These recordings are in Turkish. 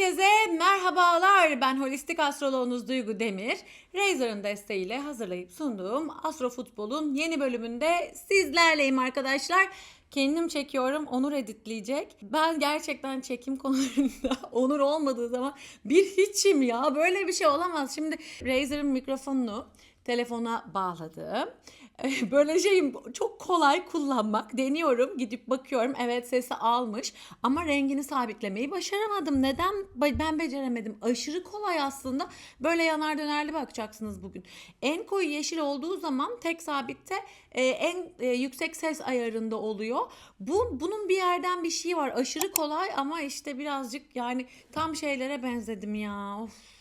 Herkese merhabalar. Ben holistik astroloğunuz Duygu Demir. Razor'ın desteğiyle hazırlayıp sunduğum Astro Futbol'un yeni bölümünde sizlerleyim arkadaşlar. Kendim çekiyorum, Onur editleyecek. Ben gerçekten çekim konularında Onur olmadığı zaman bir hiçim ya. Böyle bir şey olamaz. Şimdi Razor'ın mikrofonunu telefona bağladım. Böyle şeyim çok kolay kullanmak. Deniyorum, gidip bakıyorum. Evet sesi almış ama rengini sabitlemeyi başaramadım. Neden ben beceremedim? Aşırı kolay aslında. Böyle yanar dönerli bakacaksınız bugün. En koyu yeşil olduğu zaman tek sabitte e, en e, yüksek ses ayarında oluyor. Bu bunun bir yerden bir şey var. Aşırı kolay ama işte birazcık yani tam şeylere benzedim ya. Of.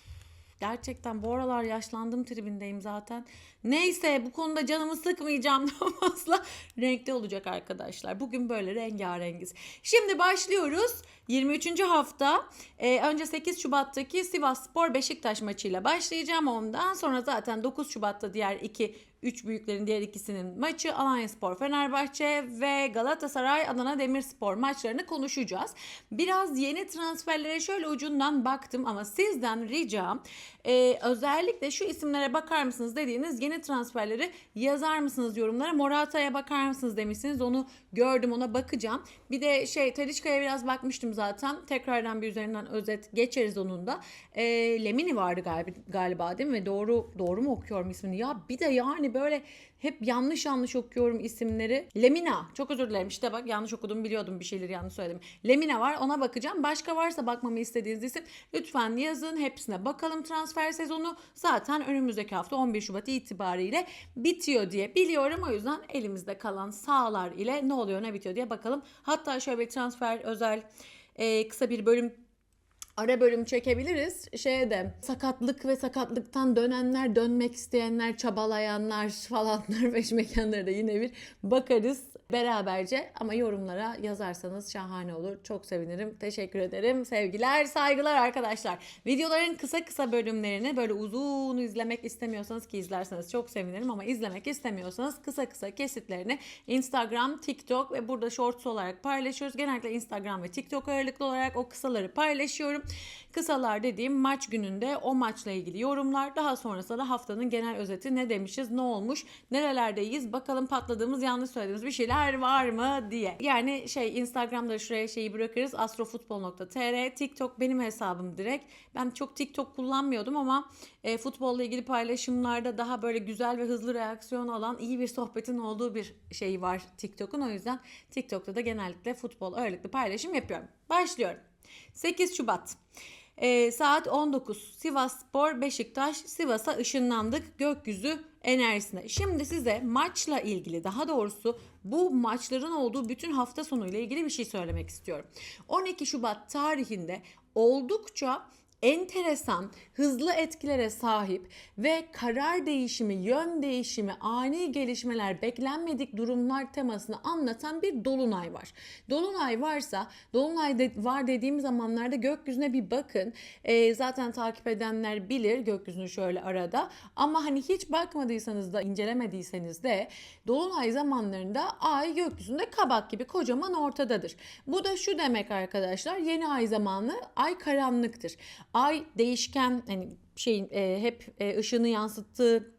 Gerçekten bu aralar yaşlandım tribindeyim zaten. Neyse bu konuda canımı sıkmayacağım daha fazla. Renkli olacak arkadaşlar. Bugün böyle rengarengiz. Şimdi başlıyoruz. 23. hafta. Ee, önce 8 Şubat'taki Sivas Spor Beşiktaş maçıyla başlayacağım. Ondan sonra zaten 9 Şubat'ta diğer iki üç büyüklerin diğer ikisinin maçı Alanya Spor Fenerbahçe ve Galatasaray Adana Demirspor maçlarını konuşacağız. Biraz yeni transferlere şöyle ucundan baktım ama sizden ricam e, özellikle şu isimlere bakar mısınız dediğiniz yeni transferleri yazar mısınız yorumlara. Morata'ya bakar mısınız demişsiniz onu gördüm ona bakacağım. Bir de şey Tedişka'ya biraz bakmıştım zaten. Tekrardan bir üzerinden özet geçeriz onun da. E, Lemini vardı galiba, galiba değil mi? Doğru doğru mu okuyorum ismini? Ya bir de yani böyle hep yanlış yanlış okuyorum isimleri. Lemina. Çok özür dilerim. İşte bak yanlış okudum biliyordum bir şeyleri yanlış söyledim. Lemina var ona bakacağım. Başka varsa bakmamı istediğiniz isim lütfen yazın. Hepsine bakalım transfer sezonu. Zaten önümüzdeki hafta 11 Şubat itibariyle bitiyor diye biliyorum. O yüzden elimizde kalan sağlar ile ne oluyor ne bitiyor diye bakalım. Hatta şöyle bir transfer özel e, kısa bir bölüm ara bölüm çekebiliriz. Şeye de sakatlık ve sakatlıktan dönenler, dönmek isteyenler, çabalayanlar falanlar beş mekanlara da yine bir bakarız beraberce. Ama yorumlara yazarsanız şahane olur. Çok sevinirim. Teşekkür ederim. Sevgiler, saygılar arkadaşlar. Videoların kısa kısa bölümlerini böyle uzun izlemek istemiyorsanız ki izlerseniz çok sevinirim ama izlemek istemiyorsanız kısa kısa kesitlerini Instagram, TikTok ve burada shorts olarak paylaşıyoruz. Genellikle Instagram ve TikTok ağırlıklı olarak o kısaları paylaşıyorum. Kısalar dediğim maç gününde o maçla ilgili yorumlar. Daha sonrasında da haftanın genel özeti ne demişiz, ne olmuş, nerelerdeyiz, bakalım patladığımız, yanlış söylediğimiz bir şeyler var mı diye. Yani şey Instagram'da şuraya şeyi bırakırız. astrofutbol.tr TikTok benim hesabım direkt. Ben çok TikTok kullanmıyordum ama e, futbolla ilgili paylaşımlarda daha böyle güzel ve hızlı reaksiyon alan iyi bir sohbetin olduğu bir şey var TikTok'un. O yüzden TikTok'ta da genellikle futbol ağırlıklı paylaşım yapıyorum. Başlıyorum. 8 Şubat. Ee, saat 19 Sivas Spor Beşiktaş Sivas'a ışınlandık gökyüzü enerjisine. Şimdi size maçla ilgili daha doğrusu bu maçların olduğu bütün hafta sonu ile ilgili bir şey söylemek istiyorum. 12 Şubat tarihinde oldukça enteresan, hızlı etkilere sahip ve karar değişimi, yön değişimi, ani gelişmeler, beklenmedik durumlar temasını anlatan bir dolunay var. Dolunay varsa, dolunay de, var dediğim zamanlarda gökyüzüne bir bakın. E, zaten takip edenler bilir gökyüzünü şöyle arada. Ama hani hiç bakmadıysanız da, incelemediyseniz de dolunay zamanlarında ay gökyüzünde kabak gibi kocaman ortadadır. Bu da şu demek arkadaşlar, yeni ay zamanı ay karanlıktır. Ay değişken hani şeyin e, hep e, ışığını yansıttığı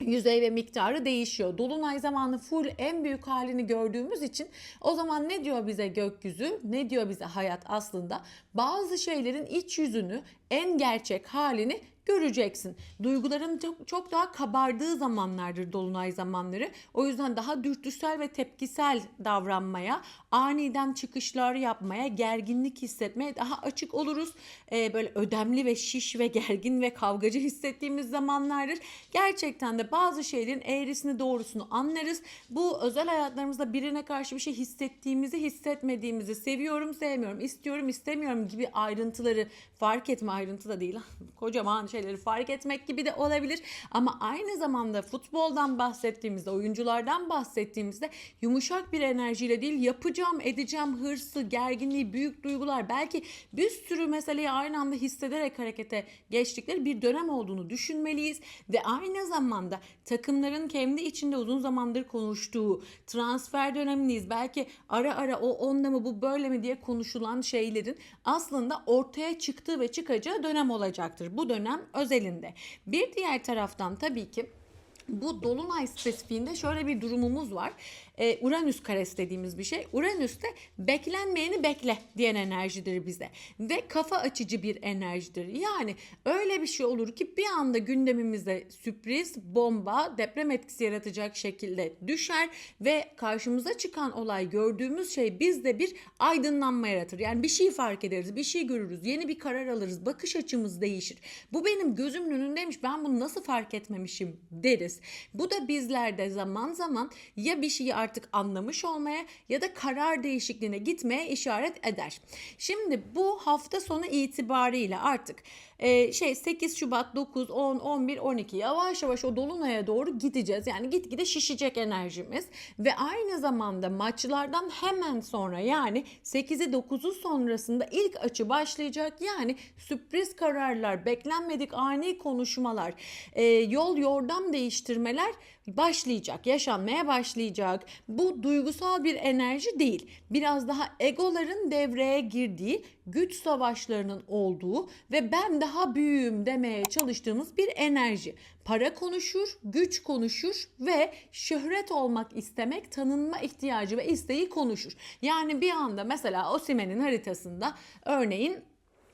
yüzey ve miktarı değişiyor. Dolunay zamanı full en büyük halini gördüğümüz için o zaman ne diyor bize gökyüzü? Ne diyor bize hayat aslında? Bazı şeylerin iç yüzünü, en gerçek halini göreceksin. Duyguların çok, çok daha kabardığı zamanlardır dolunay zamanları. O yüzden daha dürtüsel ve tepkisel davranmaya, aniden çıkışlar yapmaya, gerginlik hissetmeye daha açık oluruz. Ee, böyle ödemli ve şiş ve gergin ve kavgacı hissettiğimiz zamanlardır. Gerçekten de bazı şeylerin eğrisini doğrusunu anlarız. Bu özel hayatlarımızda birine karşı bir şey hissettiğimizi, hissetmediğimizi, seviyorum, sevmiyorum, istiyorum, istemiyorum gibi ayrıntıları fark etme ayrıntı da değil. Kocaman şey şeyleri fark etmek gibi de olabilir. Ama aynı zamanda futboldan bahsettiğimizde, oyunculardan bahsettiğimizde yumuşak bir enerjiyle değil yapacağım, edeceğim hırsı, gerginliği, büyük duygular belki bir sürü meseleyi aynı anda hissederek harekete geçtikleri bir dönem olduğunu düşünmeliyiz ve aynı zamanda takımların kendi içinde uzun zamandır konuştuğu transfer dönemindeyiz. Belki ara ara o onda mı bu böyle mi diye konuşulan şeylerin aslında ortaya çıktığı ve çıkacağı dönem olacaktır. Bu dönem özelinde. Bir diğer taraftan tabii ki bu dolunay spesifiğinde şöyle bir durumumuz var. Ee, Uranüs karesi dediğimiz bir şey. Uranüs de beklenmeyeni bekle diyen enerjidir bize. Ve kafa açıcı bir enerjidir. Yani öyle bir şey olur ki bir anda gündemimize sürpriz, bomba, deprem etkisi yaratacak şekilde düşer ve karşımıza çıkan olay gördüğümüz şey bizde bir aydınlanma yaratır. Yani bir şey fark ederiz, bir şey görürüz, yeni bir karar alırız, bakış açımız değişir. Bu benim gözümün önündeymiş, ben bunu nasıl fark etmemişim deriz. Bu da bizlerde zaman zaman ya bir şeyi artık anlamış olmaya ya da karar değişikliğine gitmeye işaret eder. Şimdi bu hafta sonu itibariyle artık e, şey 8 Şubat 9 10 11 12 yavaş yavaş o dolunaya doğru gideceğiz. Yani gitgide şişecek enerjimiz ve aynı zamanda maçlardan hemen sonra yani 8'i 9'u sonrasında ilk açı başlayacak. Yani sürpriz kararlar, beklenmedik ani konuşmalar, e, yol yordam değiştirmeler başlayacak, yaşanmaya başlayacak. Bu duygusal bir enerji değil. Biraz daha egoların devreye girdiği, güç savaşlarının olduğu ve ben daha büyüğüm demeye çalıştığımız bir enerji. Para konuşur, güç konuşur ve şöhret olmak istemek, tanınma ihtiyacı ve isteği konuşur. Yani bir anda mesela Osimen'in haritasında örneğin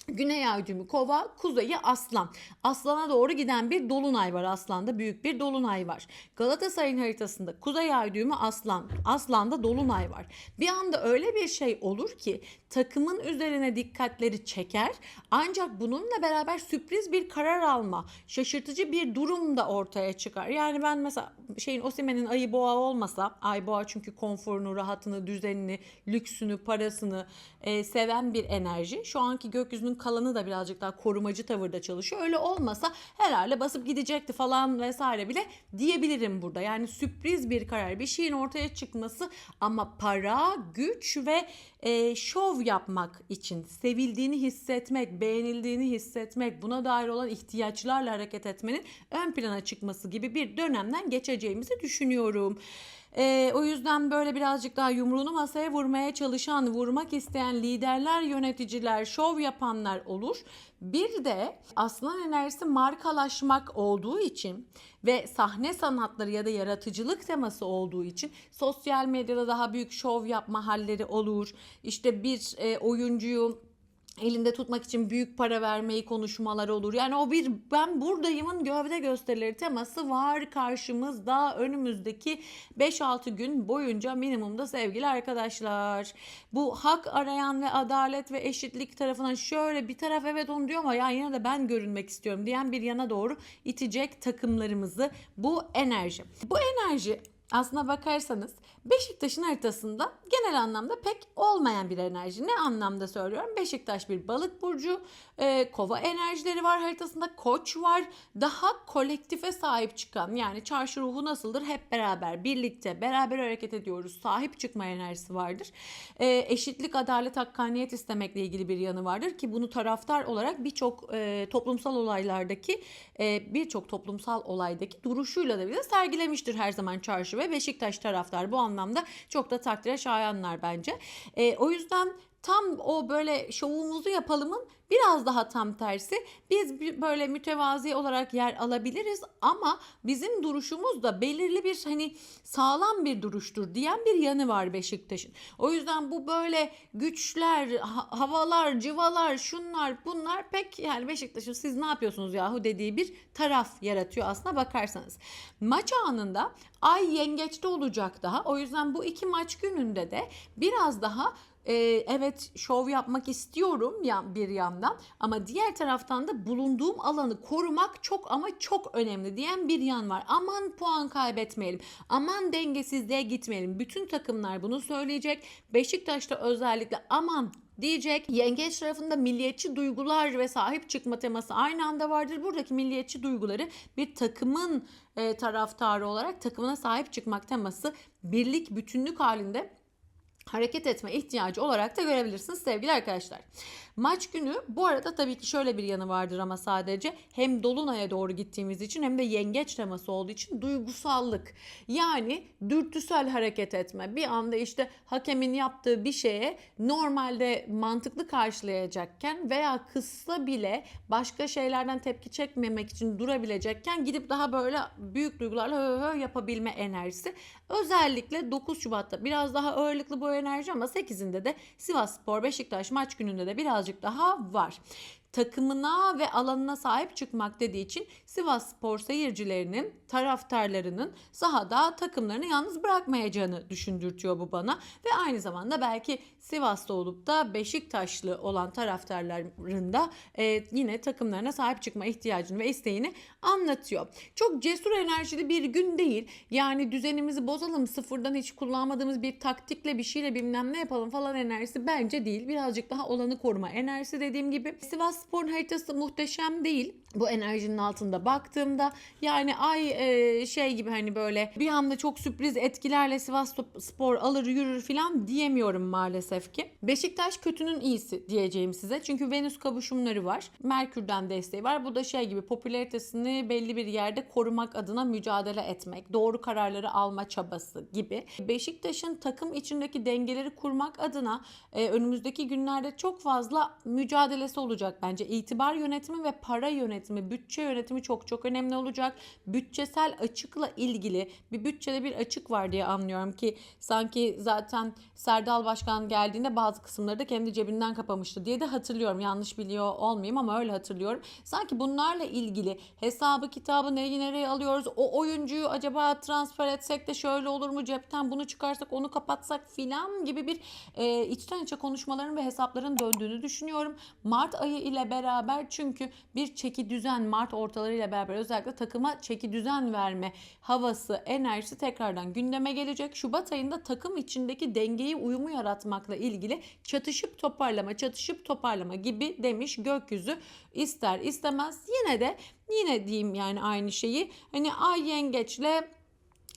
Güney ay düğümü kova, kuzeyi aslan. Aslana doğru giden bir dolunay var aslanda. Büyük bir dolunay var. Galatasaray'ın haritasında kuzey ay düğümü aslan. Aslanda dolunay var. Bir anda öyle bir şey olur ki takımın üzerine dikkatleri çeker. Ancak bununla beraber sürpriz bir karar alma, şaşırtıcı bir durum da ortaya çıkar. Yani ben mesela şeyin Osimen'in ayı boğa olmasa, ay boğa çünkü konforunu, rahatını, düzenini, lüksünü, parasını e, seven bir enerji. Şu anki gökyüzünün kalanı da birazcık daha korumacı tavırda çalışıyor. Öyle olmasa herhalde basıp gidecekti falan vesaire bile diyebilirim burada. Yani sürpriz bir karar, bir şeyin ortaya çıkması ama para, güç ve e, şov yapmak için sevildiğini hissetmek, beğenildiğini hissetmek, buna dair olan ihtiyaçlarla hareket etmenin ön plana çıkması gibi bir dönemden geçeceğimizi düşünüyorum. Ee, o yüzden böyle birazcık daha yumruğunu masaya vurmaya çalışan, vurmak isteyen liderler, yöneticiler, şov yapanlar olur. Bir de aslan enerjisi markalaşmak olduğu için ve sahne sanatları ya da yaratıcılık teması olduğu için sosyal medyada daha büyük şov yapma halleri olur. İşte bir e, oyuncuyu elinde tutmak için büyük para vermeyi konuşmalar olur. Yani o bir ben buradayımın gövde gösterileri teması var karşımızda önümüzdeki 5-6 gün boyunca minimumda sevgili arkadaşlar. Bu hak arayan ve adalet ve eşitlik tarafından şöyle bir taraf evet onu diyor ama ya yine de ben görünmek istiyorum diyen bir yana doğru itecek takımlarımızı bu enerji. Bu enerji aslına bakarsanız Beşiktaş'ın haritasında genel anlamda pek olmayan bir enerji. Ne anlamda söylüyorum? Beşiktaş bir balık burcu, e, kova enerjileri var haritasında, koç var. Daha kolektife sahip çıkan yani çarşı ruhu nasıldır? Hep beraber, birlikte, beraber hareket ediyoruz. Sahip çıkma enerjisi vardır. E, eşitlik, adalet, hakkaniyet istemekle ilgili bir yanı vardır ki bunu taraftar olarak birçok e, toplumsal olaylardaki e, birçok toplumsal olaydaki duruşuyla da bize sergilemiştir her zaman çarşı ve Beşiktaş taraftar bu anlamda çok da takdire şayanlar bence. E, o yüzden tam o böyle şovumuzu yapalımın biraz daha tam tersi. Biz böyle mütevazi olarak yer alabiliriz ama bizim duruşumuz da belirli bir hani sağlam bir duruştur diyen bir yanı var Beşiktaş'ın. O yüzden bu böyle güçler, havalar, civalar, şunlar bunlar pek yani Beşiktaş'ın siz ne yapıyorsunuz yahu dediği bir taraf yaratıyor aslına bakarsanız. Maç anında ay yengeçte olacak daha. O yüzden bu iki maç gününde de biraz daha e, evet şov yapmak istiyorum ya bir yandan ama diğer taraftan da bulunduğum alanı korumak çok ama çok önemli diyen bir yan var. Aman puan kaybetmeyelim. Aman dengesizliğe gitmeyelim. Bütün takımlar bunu söyleyecek. Beşiktaş'ta özellikle aman diyecek. Yengeç tarafında milliyetçi duygular ve sahip çıkma teması aynı anda vardır. Buradaki milliyetçi duyguları bir takımın e, taraftarı olarak takımına sahip çıkmak teması birlik bütünlük halinde hareket etme ihtiyacı olarak da görebilirsiniz sevgili arkadaşlar. Maç günü bu arada tabii ki şöyle bir yanı vardır ama sadece hem Dolunay'a doğru gittiğimiz için hem de yengeç teması olduğu için duygusallık. Yani dürtüsel hareket etme. Bir anda işte hakemin yaptığı bir şeye normalde mantıklı karşılayacakken veya kısa bile başka şeylerden tepki çekmemek için durabilecekken gidip daha böyle büyük duygularla hö hö yapabilme enerjisi. Özellikle 9 Şubat'ta biraz daha ağırlıklı bu enerji ama 8'inde de Sivas Spor Beşiktaş maç gününde de birazcık daha var takımına ve alanına sahip çıkmak dediği için Sivas Spor seyircilerinin, taraftarlarının sahada takımlarını yalnız bırakmayacağını düşündürtüyor bu bana. Ve aynı zamanda belki Sivas'ta olup da Beşiktaşlı olan taraftarların da e, yine takımlarına sahip çıkma ihtiyacını ve isteğini anlatıyor. Çok cesur enerjili bir gün değil. Yani düzenimizi bozalım sıfırdan hiç kullanmadığımız bir taktikle bir şeyle bilmem ne yapalım falan enerjisi bence değil. Birazcık daha olanı koruma enerjisi dediğim gibi. Sivas Spor'un haritası muhteşem değil. Bu enerjinin altında baktığımda yani ay e, şey gibi hani böyle bir anda çok sürpriz etkilerle Sivas Spor alır yürür falan diyemiyorum maalesef ki. Beşiktaş kötünün iyisi diyeceğim size. Çünkü Venüs kavuşumları var. Merkür'den desteği var. Bu da şey gibi popülaritesini belli bir yerde korumak adına mücadele etmek, doğru kararları alma çabası gibi. Beşiktaş'ın takım içindeki dengeleri kurmak adına e, önümüzdeki günlerde çok fazla mücadelesi olacak bence. İtibar yönetimi ve para yönetimi, bütçe yönetimi çok çok önemli olacak. Bütçesel açıkla ilgili bir bütçede bir açık var diye anlıyorum ki sanki zaten Serdal Başkan geldiğinde bazı kısımları da kendi cebinden kapamıştı diye de hatırlıyorum. Yanlış biliyor olmayayım ama öyle hatırlıyorum. Sanki bunlarla ilgili hesabı kitabı neyi nereye alıyoruz? O oyuncuyu acaba transfer etsek de şöyle olur mu? Cepten bunu çıkarsak onu kapatsak filan gibi bir e, içten içe konuşmaların ve hesapların döndüğünü düşünüyorum. Mart ayı ile beraber çünkü bir çeki düzen Mart ortaları ile beraber özellikle takıma çeki düzen verme havası, enerjisi tekrardan gündeme gelecek. Şubat ayında takım içindeki dengeyi uyumu yaratmakla ilgili çatışıp toparlama, çatışıp toparlama gibi demiş gökyüzü ister istemez yine de yine diyeyim yani aynı şeyi hani ay yengeçle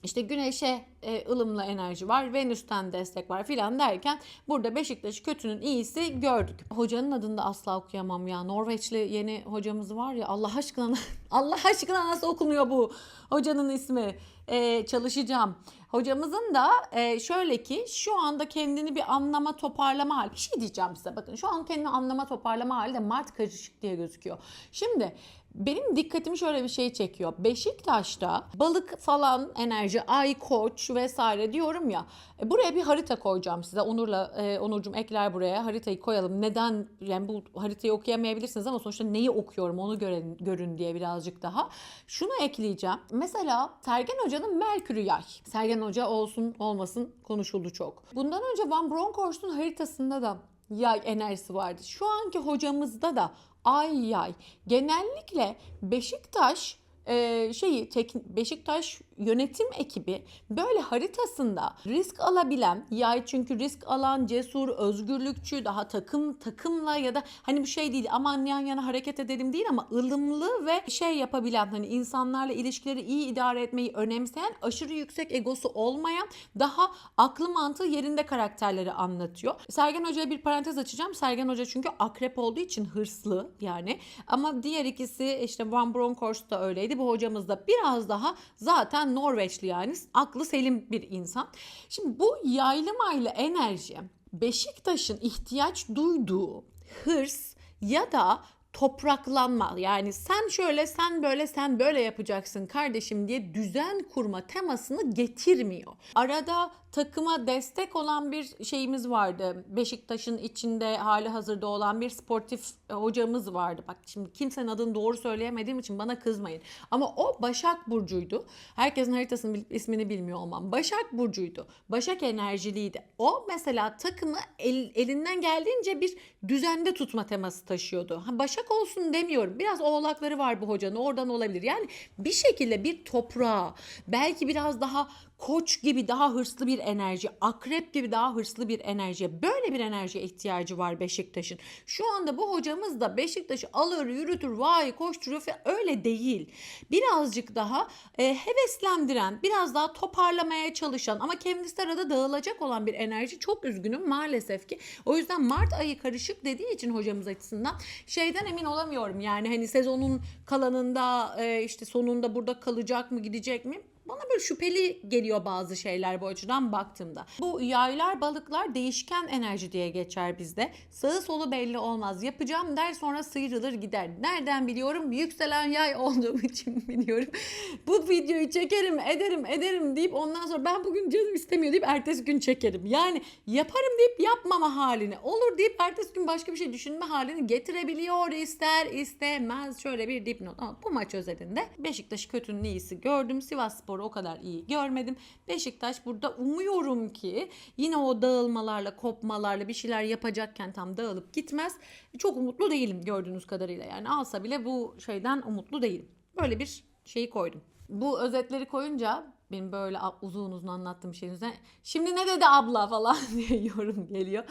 işte güneşe e, ılımlı enerji var, Venüs'ten destek var filan derken burada Beşiktaş kötünün iyisi gördük. Hocanın adını da asla okuyamam ya. Norveçli yeni hocamız var ya Allah aşkına Allah aşkına nasıl okunuyor bu hocanın ismi? E, çalışacağım. Hocamızın da e, şöyle ki şu anda kendini bir anlama toparlama hali. Bir şey diyeceğim size bakın şu an kendini anlama toparlama hali de Mart karışık diye gözüküyor. Şimdi benim dikkatimi şöyle bir şey çekiyor. Beşiktaş'ta balık falan enerji, ay koç vesaire diyorum ya. E, buraya bir harita koyacağım size. Onur'la e, Onurcuğum ekler buraya haritayı koyalım. Neden yani bu haritayı okuyamayabilirsiniz ama sonuçta neyi okuyorum onu görün, görün diye birazcık daha. Şunu ekleyeceğim. Mesela Sergen Hoca'nın Merkür'ü yay. Sergen Hoca olsun olmasın konuşuldu çok. Bundan önce Van Bronckhorst'un haritasında da yay enerjisi vardı. Şu anki hocamızda da ay yay. Genellikle Beşiktaş e, şeyi tek, Beşiktaş yönetim ekibi böyle haritasında risk alabilen yay çünkü risk alan cesur özgürlükçü daha takım takımla ya da hani bir şey değil aman yan yana hareket edelim değil ama ılımlı ve şey yapabilen hani insanlarla ilişkileri iyi idare etmeyi önemseyen aşırı yüksek egosu olmayan daha aklı mantığı yerinde karakterleri anlatıyor. Sergen Hoca'ya bir parantez açacağım. Sergen Hoca çünkü akrep olduğu için hırslı yani ama diğer ikisi işte Van Bronckhorst da öyleydi. Bu hocamız da biraz daha zaten Norveçli yani aklı selim bir insan. Şimdi bu yaylımayla enerji Beşiktaş'ın ihtiyaç duyduğu hırs ya da topraklanma yani sen şöyle sen böyle sen böyle yapacaksın kardeşim diye düzen kurma temasını getirmiyor. Arada takıma destek olan bir şeyimiz vardı. Beşiktaş'ın içinde hali hazırda olan bir sportif e, hocamız vardı. Bak şimdi kimsenin adını doğru söyleyemediğim için bana kızmayın. Ama o Başak Burcu'ydu. Herkesin haritasının ismini bilmiyor olmam. Başak Burcu'ydu. Başak enerjiliydi. O mesela takımı el- elinden geldiğince bir düzende tutma teması taşıyordu. Başak olsun demiyorum. Biraz oğlakları var bu hocanın. Oradan olabilir. Yani bir şekilde bir toprağa belki biraz daha koç gibi daha hırslı bir enerji, akrep gibi daha hırslı bir enerjiye, böyle bir enerjiye ihtiyacı var Beşiktaş'ın. Şu anda bu hocamız da Beşiktaş'ı alır, yürütür, vay koşturuyor falan öyle değil. Birazcık daha e, heveslendiren, biraz daha toparlamaya çalışan ama kendisi arada dağılacak olan bir enerji. Çok üzgünüm maalesef ki. O yüzden Mart ayı karışık dediği için hocamız açısından şeyden emin olamıyorum. Yani hani sezonun kalanında e, işte sonunda burada kalacak mı gidecek mi? Bana böyle şüpheli geliyor bazı şeyler bu açıdan baktığımda. Bu yaylar balıklar değişken enerji diye geçer bizde. Sağı solu belli olmaz. Yapacağım der sonra sıyrılır gider. Nereden biliyorum? Yükselen yay olduğum için biliyorum. bu videoyu çekerim ederim ederim deyip ondan sonra ben bugün canım istemiyor deyip ertesi gün çekerim. Yani yaparım deyip yapmama halini olur deyip ertesi gün başka bir şey düşünme halini getirebiliyor ister istemez. Şöyle bir dipnot ama bu maç özelinde Beşiktaş kötünün iyisi gördüm. Sivas Spor'u o kadar iyi görmedim. Beşiktaş burada umuyorum ki yine o dağılmalarla kopmalarla bir şeyler yapacakken tam dağılıp gitmez. Çok umutlu değilim gördüğünüz kadarıyla. Yani alsa bile bu şeyden umutlu değilim. Böyle bir şeyi koydum. Bu özetleri koyunca benim böyle uzun uzun anlattığım şeyin üzerine şimdi ne dedi abla falan diye yorum geliyor.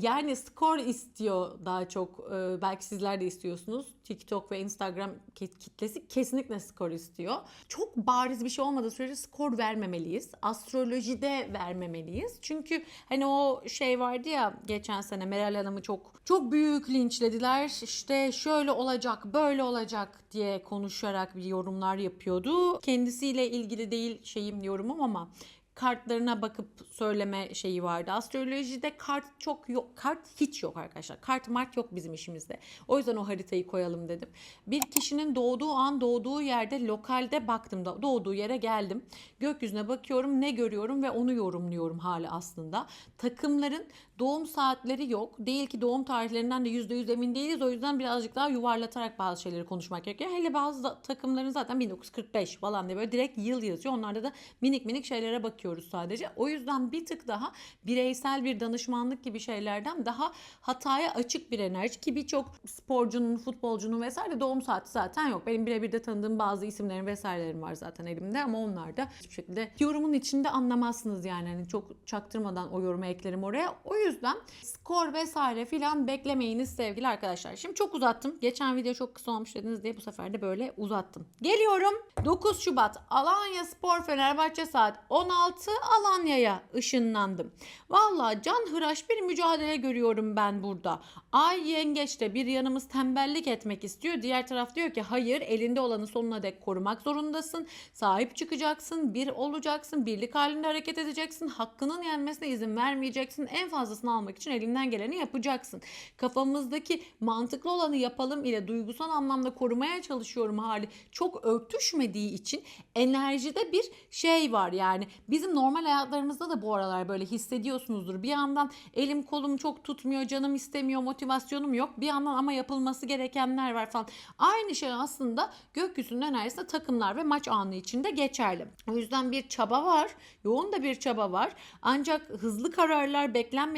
Yani skor istiyor daha çok. Ee, belki sizler de istiyorsunuz. TikTok ve Instagram kitlesi kesinlikle skor istiyor. Çok bariz bir şey olmadığı sürece skor vermemeliyiz. Astrolojide vermemeliyiz. Çünkü hani o şey vardı ya geçen sene Meral Hanım'ı çok çok büyük linçlediler. İşte şöyle olacak, böyle olacak diye konuşarak bir yorumlar yapıyordu. Kendisiyle ilgili değil şeyim yorumum ama kartlarına bakıp söyleme şeyi vardı. Astrolojide kart çok yok. Kart hiç yok arkadaşlar. Kart mart yok bizim işimizde. O yüzden o haritayı koyalım dedim. Bir kişinin doğduğu an doğduğu yerde lokalde baktım da doğduğu yere geldim. Gökyüzüne bakıyorum ne görüyorum ve onu yorumluyorum hali aslında. Takımların doğum saatleri yok. Değil ki doğum tarihlerinden de %100 emin değiliz. O yüzden birazcık daha yuvarlatarak bazı şeyleri konuşmak gerekiyor. Hele bazı takımların zaten 1945 falan diye böyle direkt yıl yazıyor. Onlarda da minik minik şeylere bakıyoruz sadece. O yüzden bir tık daha bireysel bir danışmanlık gibi şeylerden daha hataya açık bir enerji ki birçok sporcunun, futbolcunun vesaire doğum saati zaten yok. Benim birebir de tanıdığım bazı isimlerin vesairelerim var zaten elimde ama onlar da hiçbir şekilde yorumun içinde anlamazsınız yani. Hani çok çaktırmadan o yorumu eklerim oraya. O yüzden skor vesaire filan beklemeyiniz sevgili arkadaşlar. Şimdi çok uzattım. Geçen video çok kısa olmuş dediniz diye bu sefer de böyle uzattım. Geliyorum. 9 Şubat Alanya Spor Fenerbahçe saat 16 Alanya'ya ışınlandım. Valla can hıraş bir mücadele görüyorum ben burada. Ay yengeçte bir yanımız tembellik etmek istiyor. Diğer taraf diyor ki hayır elinde olanı sonuna dek korumak zorundasın. Sahip çıkacaksın, bir olacaksın, birlik halinde hareket edeceksin. Hakkının yenmesine izin vermeyeceksin. En fazlasını almak için elinden geleni yapacaksın. Kafamızdaki mantıklı olanı yapalım ile duygusal anlamda korumaya çalışıyorum hali çok örtüşmediği için enerjide bir şey var yani. Bizim normal hayatlarımızda da bu aralar böyle hissediyorsunuzdur. Bir yandan elim kolum çok tutmuyor, canım istemiyor, motivasyonum yok. Bir yandan ama yapılması gerekenler var falan. Aynı şey aslında gökyüzünün enerjisinde takımlar ve maç anı içinde geçerli. O yüzden bir çaba var. Yoğun da bir çaba var. Ancak hızlı kararlar,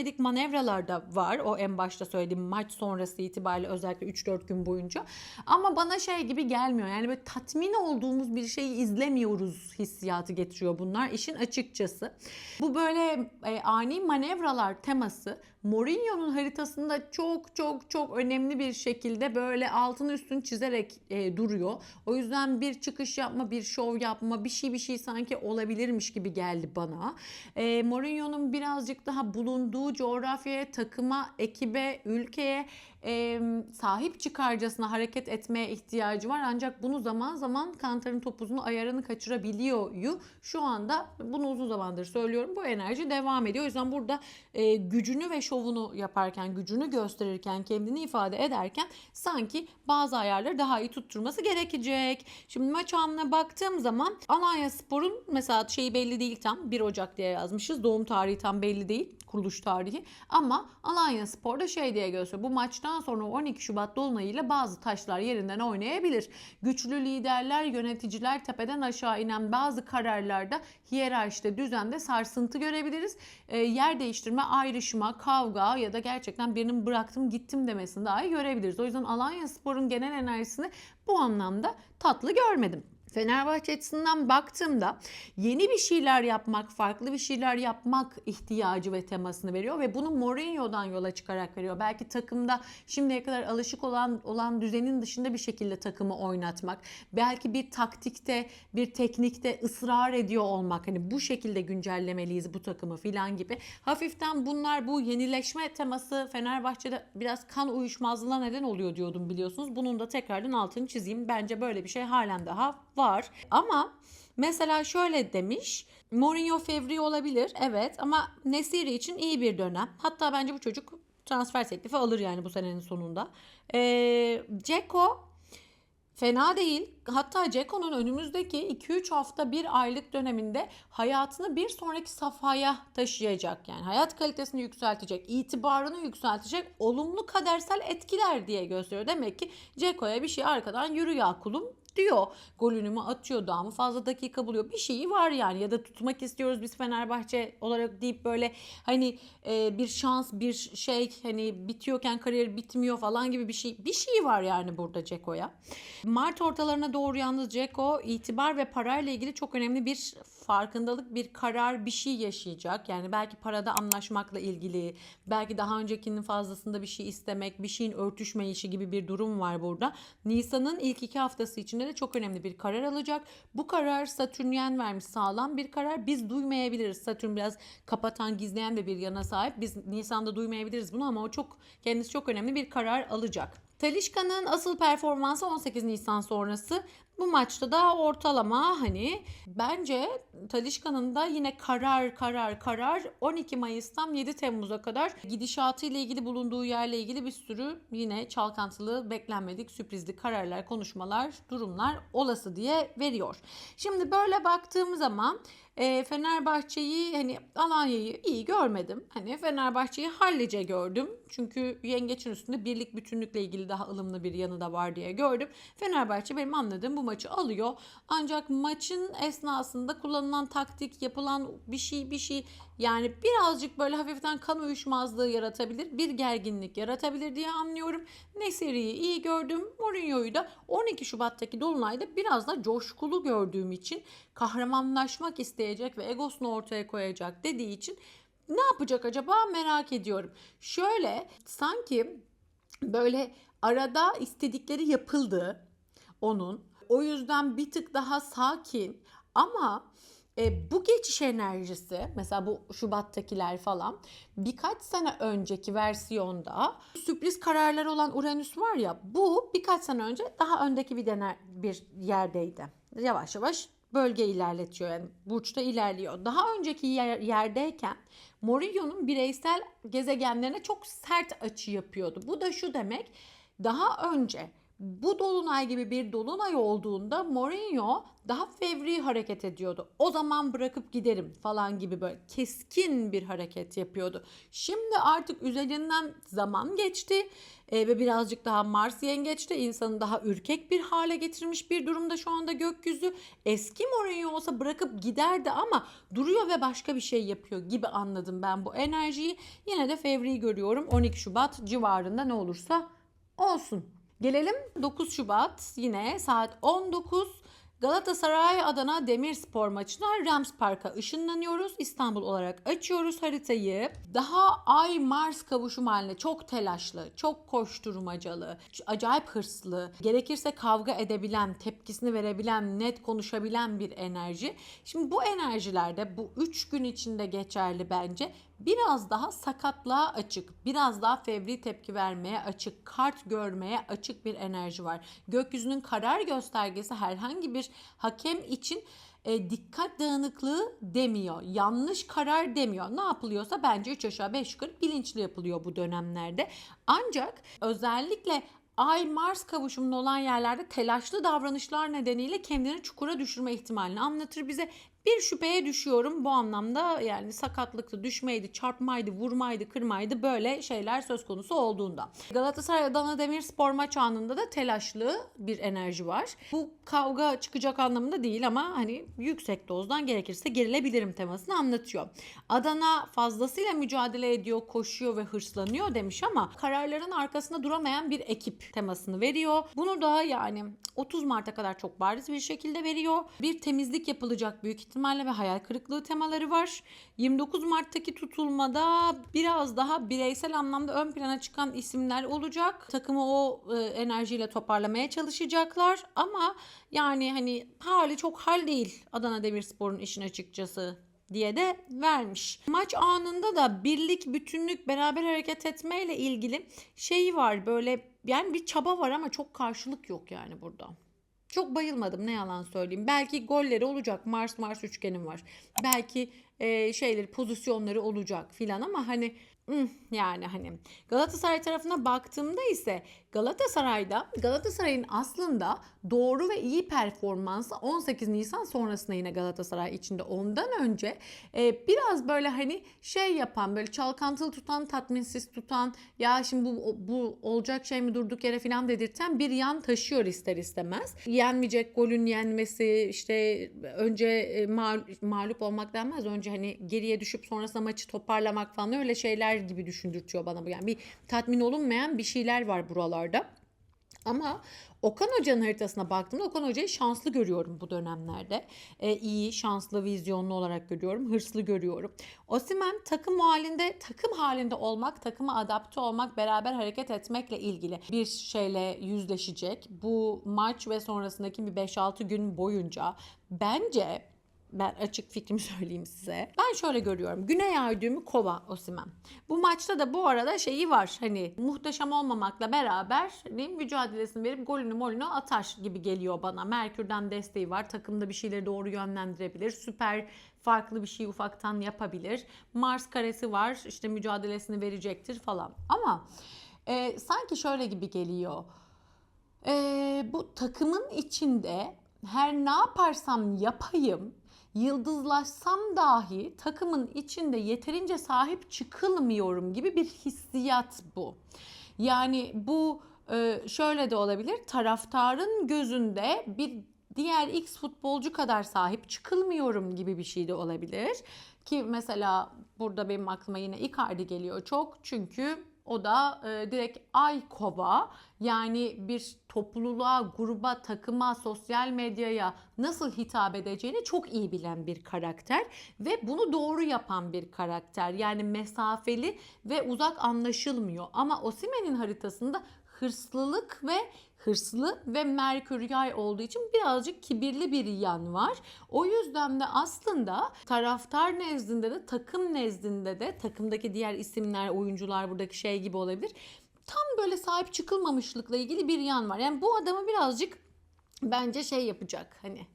beklenmedik manevralar da var. O en başta söylediğim maç sonrası itibariyle özellikle 3-4 gün boyunca. Ama bana şey gibi gelmiyor. Yani böyle tatmin olduğumuz bir şeyi izlemiyoruz hissiyatı getiriyor bunlar. İşin açıkçası. Bu böyle e, ani manevralar teması Mourinho'nun haritasında çok çok çok önemli bir şekilde böyle altını üstünü çizerek e, duruyor. O yüzden bir çıkış yapma, bir şov yapma, bir şey bir şey sanki olabilirmiş gibi geldi bana. E, Mourinho'nun birazcık daha bulunduğu coğrafyaya, takıma, ekibe, ülkeye e, sahip çıkarcasına hareket etmeye ihtiyacı var. Ancak bunu zaman zaman kantarın topuzunu ayarını kaçırabiliyor. Şu anda bunu uzun zamandır söylüyorum. Bu enerji devam ediyor. O yüzden burada e, gücünü ve şovunu yaparken, gücünü gösterirken, kendini ifade ederken sanki bazı ayarları daha iyi tutturması gerekecek. Şimdi maç anına baktığım zaman Alanya Spor'un mesela şeyi belli değil tam 1 Ocak diye yazmışız. Doğum tarihi tam belli değil kuruluş tarihi ama Alanya Spor'da şey diye gösteriyor. Bu maçtan sonra 12 Şubat Dolunay'ıyla bazı taşlar yerinden oynayabilir. Güçlü liderler, yöneticiler tepeden aşağı inen bazı kararlarda hiyerarşide, düzende sarsıntı görebiliriz. E, yer değiştirme, ayrışma, kavga ya da gerçekten birinin bıraktım gittim demesini dahi görebiliriz. O yüzden Alanya Spor'un genel enerjisini bu anlamda tatlı görmedim. Fenerbahçe açısından baktığımda yeni bir şeyler yapmak, farklı bir şeyler yapmak ihtiyacı ve temasını veriyor ve bunu Mourinho'dan yola çıkarak veriyor. Belki takımda şimdiye kadar alışık olan olan düzenin dışında bir şekilde takımı oynatmak, belki bir taktikte, bir teknikte ısrar ediyor olmak. Hani bu şekilde güncellemeliyiz bu takımı filan gibi. Hafiften bunlar bu yenileşme teması Fenerbahçe'de biraz kan uyuşmazlığına neden oluyor diyordum biliyorsunuz. Bunun da tekrardan altını çizeyim. Bence böyle bir şey halen daha var. Ama mesela şöyle demiş. Mourinho fevri olabilir evet ama Nesiri için iyi bir dönem. Hatta bence bu çocuk transfer teklifi alır yani bu senenin sonunda. Ee, Ceko Fena değil. Hatta Ceko'nun önümüzdeki 2-3 hafta bir aylık döneminde hayatını bir sonraki safhaya taşıyacak. Yani hayat kalitesini yükseltecek, itibarını yükseltecek olumlu kadersel etkiler diye gösteriyor. Demek ki Ceko'ya bir şey arkadan yürü ya kulum diyor. Golünü mü atıyor daha mı fazla dakika buluyor. Bir şeyi var yani ya da tutmak istiyoruz biz Fenerbahçe olarak deyip böyle hani e, bir şans bir şey hani bitiyorken kariyer bitmiyor falan gibi bir şey bir şey var yani burada Ceko'ya. Mart ortalarına doğru yalnız Ceko itibar ve parayla ilgili çok önemli bir farkındalık, bir karar, bir şey yaşayacak. Yani belki parada anlaşmakla ilgili, belki daha öncekinin fazlasında bir şey istemek, bir şeyin örtüşmeyişi gibi bir durum var burada. Nisan'ın ilk iki haftası içinde de çok önemli bir karar alacak. Bu karar Satürnyen vermiş sağlam bir karar. Biz duymayabiliriz. Satürn biraz kapatan, gizleyen de bir yana sahip. Biz Nisan'da duymayabiliriz bunu ama o çok kendisi çok önemli bir karar alacak. Talişka'nın asıl performansı 18 Nisan sonrası. Bu maçta da ortalama hani bence Talişka'nın da yine karar karar karar 12 Mayıs'tan 7 Temmuz'a kadar gidişatı ile ilgili bulunduğu yerle ilgili bir sürü yine çalkantılı, beklenmedik, sürprizli kararlar, konuşmalar, durumlar olası diye veriyor. Şimdi böyle baktığım zaman e, Fenerbahçe'yi hani Alanya'yı iyi görmedim. Hani Fenerbahçe'yi hallice gördüm. Çünkü yengeçin üstünde birlik bütünlükle ilgili daha ılımlı bir yanı da var diye gördüm. Fenerbahçe benim anladığım bu maçı alıyor. Ancak maçın esnasında kullanılan taktik, yapılan bir şey bir şey yani birazcık böyle hafiften kan uyuşmazlığı yaratabilir. Bir gerginlik yaratabilir diye anlıyorum. Nesiri'yi iyi gördüm. Mourinho'yu da 12 Şubat'taki Dolunay'da biraz da coşkulu gördüğüm için kahramanlaşmak isteyecek ve egosunu ortaya koyacak dediği için ne yapacak acaba merak ediyorum. Şöyle sanki böyle arada istedikleri yapıldı onun. O yüzden bir tık daha sakin ama e, bu geçiş enerjisi mesela bu Şubat'takiler falan birkaç sene önceki versiyonda sürpriz kararlar olan Uranüs var ya bu birkaç sene önce daha öndeki bir dener bir yerdeydi. Yavaş yavaş bölge ilerletiyor yani burçta ilerliyor. Daha önceki yer, yerdeyken Mourinho'nun bireysel gezegenlerine çok sert açı yapıyordu. Bu da şu demek daha önce bu dolunay gibi bir dolunay olduğunda Mourinho daha fevri hareket ediyordu. O zaman bırakıp giderim falan gibi böyle keskin bir hareket yapıyordu. Şimdi artık üzerinden zaman geçti e, ve birazcık daha Mars yengeçte insanı daha ürkek bir hale getirmiş bir durumda şu anda gökyüzü. Eski Mourinho olsa bırakıp giderdi ama duruyor ve başka bir şey yapıyor gibi anladım ben bu enerjiyi. Yine de fevri görüyorum 12 Şubat civarında ne olursa olsun. Gelelim 9 Şubat yine saat 19 Galatasaray Adana Demirspor maçına Rams Park'a ışınlanıyoruz. İstanbul olarak açıyoruz haritayı. Daha Ay Mars kavuşum haline çok telaşlı, çok koşturmacalı, acayip hırslı, gerekirse kavga edebilen, tepkisini verebilen, net konuşabilen bir enerji. Şimdi bu enerjilerde bu 3 gün içinde geçerli bence biraz daha sakatlığa açık, biraz daha fevri tepki vermeye açık, kart görmeye açık bir enerji var. Gökyüzünün karar göstergesi herhangi bir hakem için e, dikkat dağınıklığı demiyor. Yanlış karar demiyor. Ne yapılıyorsa bence 3 aşağı 5 yukarı bilinçli yapılıyor bu dönemlerde. Ancak özellikle Ay Mars kavuşumunda olan yerlerde telaşlı davranışlar nedeniyle kendini çukura düşürme ihtimalini anlatır bize. Bir şüpheye düşüyorum bu anlamda yani sakatlıktı, düşmeydi, çarpmaydı, vurmaydı, kırmaydı böyle şeyler söz konusu olduğunda. Galatasaray Adana Demirspor maç anında da telaşlı bir enerji var. Bu kavga çıkacak anlamında değil ama hani yüksek dozdan gerekirse gerilebilirim temasını anlatıyor. Adana fazlasıyla mücadele ediyor, koşuyor ve hırslanıyor demiş ama kararların arkasında duramayan bir ekip temasını veriyor. Bunu da yani 30 Mart'a kadar çok bariz bir şekilde veriyor. Bir temizlik yapılacak büyük ihtimalle ve hayal kırıklığı temaları var. 29 Mart'taki tutulmada biraz daha bireysel anlamda ön plana çıkan isimler olacak. Takımı o e, enerjiyle toparlamaya çalışacaklar ama yani hani hali çok hal değil Adana Demirspor'un işin açıkçası diye de vermiş. Maç anında da birlik, bütünlük, beraber hareket etmeyle ilgili şeyi var böyle yani bir çaba var ama çok karşılık yok yani burada. Çok bayılmadım ne yalan söyleyeyim. Belki golleri olacak. Mars Mars üçgenim var. Belki e, şeyleri pozisyonları olacak filan ama hani yani hani Galatasaray tarafına baktığımda ise Galatasaray'da Galatasaray'ın aslında doğru ve iyi performansı 18 Nisan sonrasında yine Galatasaray içinde ondan önce e, biraz böyle hani şey yapan böyle çalkantılı tutan tatminsiz tutan ya şimdi bu, bu olacak şey mi durduk yere falan dedirten bir yan taşıyor ister istemez. Yenmeyecek golün yenmesi işte önce e, mağ- mağlup olmak denmez önce hani geriye düşüp sonrasında maçı toparlamak falan öyle şeyler gibi düşündürtüyor bana bu yani bir tatmin olunmayan bir şeyler var buralarda. Ama Okan Hoca'nın haritasına baktığımda Okan Hoca'yı şanslı görüyorum bu dönemlerde. Ee, iyi, şanslı, vizyonlu olarak görüyorum. Hırslı görüyorum. Osimhen takım halinde, takım halinde olmak, takıma adapte olmak, beraber hareket etmekle ilgili bir şeyle yüzleşecek. Bu maç ve sonrasındaki bir 5-6 gün boyunca bence ben açık fikrimi söyleyeyim size. Ben şöyle görüyorum. Güney ay düğümü kova Osimhen. Bu maçta da bu arada şeyi var. Hani muhteşem olmamakla beraber hani mücadelesini verip golünü molünü atar gibi geliyor bana. Merkür'den desteği var. Takımda bir şeyleri doğru yönlendirebilir. Süper farklı bir şey ufaktan yapabilir. Mars karesi var. İşte mücadelesini verecektir falan. Ama e, sanki şöyle gibi geliyor. E, bu takımın içinde her ne yaparsam yapayım yıldızlaşsam dahi takımın içinde yeterince sahip çıkılmıyorum gibi bir hissiyat bu. Yani bu e, şöyle de olabilir. Taraftarın gözünde bir diğer X futbolcu kadar sahip çıkılmıyorum gibi bir şey de olabilir. Ki mesela burada benim aklıma yine Icardi geliyor çok. Çünkü o da e, direkt ay kova yani bir topluluğa, gruba, takıma, sosyal medyaya nasıl hitap edeceğini çok iyi bilen bir karakter ve bunu doğru yapan bir karakter. Yani mesafeli ve uzak anlaşılmıyor. Ama Osimen'in haritasında hırslılık ve hırslı ve Merkür yay olduğu için birazcık kibirli bir yan var. O yüzden de aslında taraftar nezdinde de takım nezdinde de takımdaki diğer isimler, oyuncular buradaki şey gibi olabilir. Tam böyle sahip çıkılmamışlıkla ilgili bir yan var. Yani bu adamı birazcık bence şey yapacak hani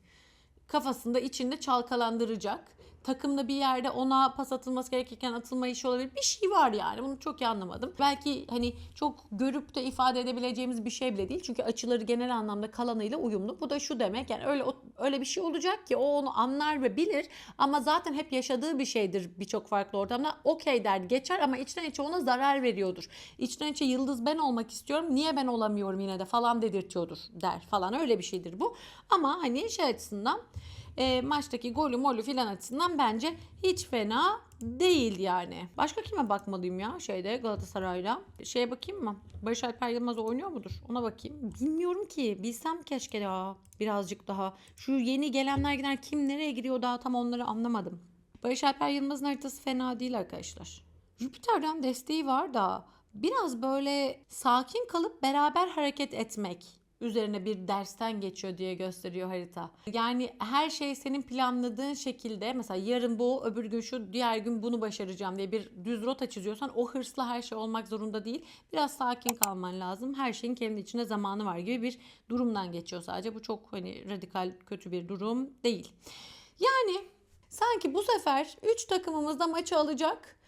kafasında içinde çalkalandıracak takımda bir yerde ona pas atılması gerekirken atılma işi olabilir. Bir şey var yani. Bunu çok iyi anlamadım. Belki hani çok görüp de ifade edebileceğimiz bir şey bile değil. Çünkü açıları genel anlamda kalanıyla uyumlu. Bu da şu demek yani öyle öyle bir şey olacak ki o onu anlar ve bilir ama zaten hep yaşadığı bir şeydir birçok farklı ortamda. Okey der geçer ama içten içe ona zarar veriyordur. İçten içe yıldız ben olmak istiyorum. Niye ben olamıyorum yine de falan dedirtiyordur der falan öyle bir şeydir bu. Ama hani şey açısından e, maçtaki golü molü filan açısından bence hiç fena değil yani. Başka kime bakmalıyım ya şeyde Galatasaray'la? Şeye bakayım mı? Barış Alper Yılmaz oynuyor mudur? Ona bakayım. Bilmiyorum ki. Bilsem keşke ya birazcık daha. Şu yeni gelenler gider kim nereye giriyor daha tam onları anlamadım. Barış Alper Yılmaz'ın haritası fena değil arkadaşlar. Jüpiter'den desteği var da biraz böyle sakin kalıp beraber hareket etmek üzerine bir dersten geçiyor diye gösteriyor harita. Yani her şey senin planladığın şekilde mesela yarın bu, öbür gün şu, diğer gün bunu başaracağım diye bir düz rota çiziyorsan o hırsla her şey olmak zorunda değil. Biraz sakin kalman lazım. Her şeyin kendi içinde zamanı var gibi bir durumdan geçiyor sadece. Bu çok hani radikal kötü bir durum değil. Yani sanki bu sefer 3 takımımız da maçı alacak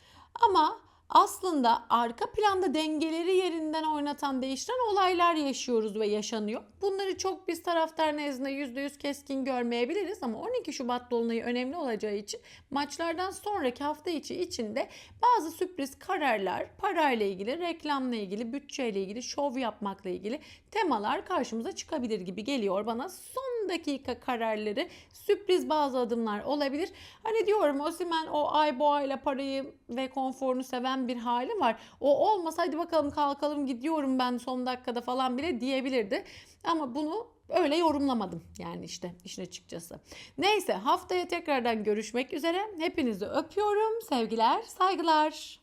ama aslında arka planda dengeleri yerinden oynatan değiştiren olaylar yaşıyoruz ve yaşanıyor. Bunları çok biz taraftar nezdinde %100 keskin görmeyebiliriz ama 12 Şubat Dolunay'ı önemli olacağı için maçlardan sonraki hafta içi içinde bazı sürpriz kararlar, parayla ilgili, reklamla ilgili, bütçeyle ilgili, şov yapmakla ilgili temalar karşımıza çıkabilir gibi geliyor bana. Son dakika kararları, sürpriz bazı adımlar olabilir. Hani diyorum Osimhen o ay boğayla parayı ve konforunu seven bir hali var. O olmasa hadi bakalım kalkalım gidiyorum ben son dakikada falan bile diyebilirdi. Ama bunu öyle yorumlamadım yani işte işin açıkçası. Neyse haftaya tekrardan görüşmek üzere. Hepinizi öpüyorum. Sevgiler, saygılar.